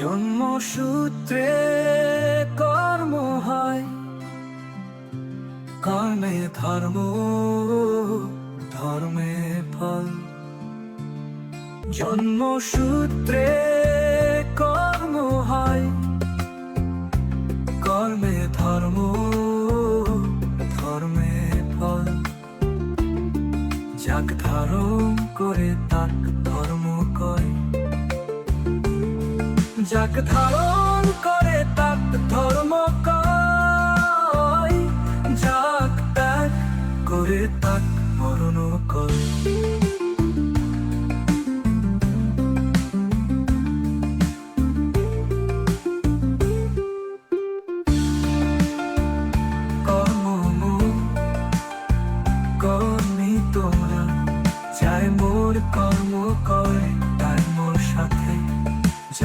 জন্মসূত্রে কর্ম হয়। কর্মে ধর্ম, ধর্মে ফল। জন্মসূত্রে কর্ম হয়। কর্মে ধর্ম, ধর্মে ফল। যাক ধারণ করে তাক ধর্ম যাক ধারণ করে তাক ধর্ম যাক ত্যাগ করে তাক মরণ কয়।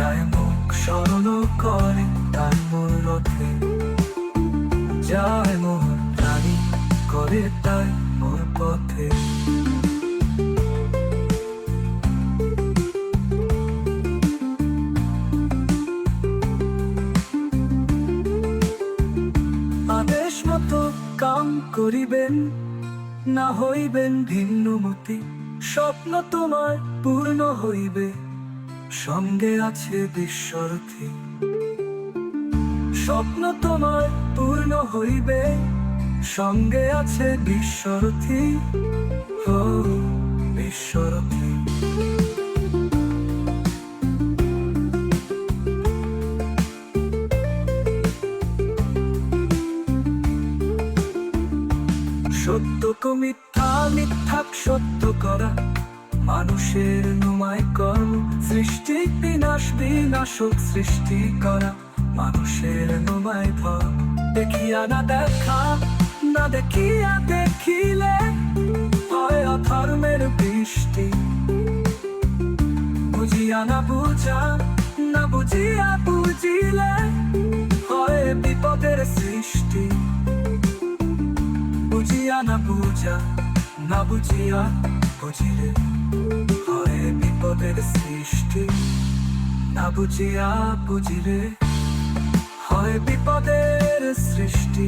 যায় মুখ স্মরণ করে তাই মোর রথে যায় মোর প্রাণী করে, তাই মোর পথে। আদেশ মতো কাম করিবেন, না হইবেন ভিন্ন স্বপ্ন তোমার পূর্ণ হইবে। সঙ্গে আছে বিশ্বরথী। স্বপ্ন তোমার পূর্ণ হইবে, সঙ্গে আছে বিশ্বরথী। ও বিশ্বরথী। মিথ্যা সত্য করা, মানুষের নুমায় কর্ম। সৃষ্টি বিনাশ, বিনাশক সৃষ্টি করা। মানুষের নুমায় ধর দেখিয়া না দেখা, না দেখিয়া দেখিলে হয় অধর্মের বৃষ্টি। বুঝিয়া না বুঝা, না বুঝিয়া বুঝিলে হয় বিপদের সৃষ্টি। বুঝিয়া না বুঝা, না বুঝিয়া বুঝিলে বুঝিয়া বুঝিলে হয় বিপদের সৃষ্টি।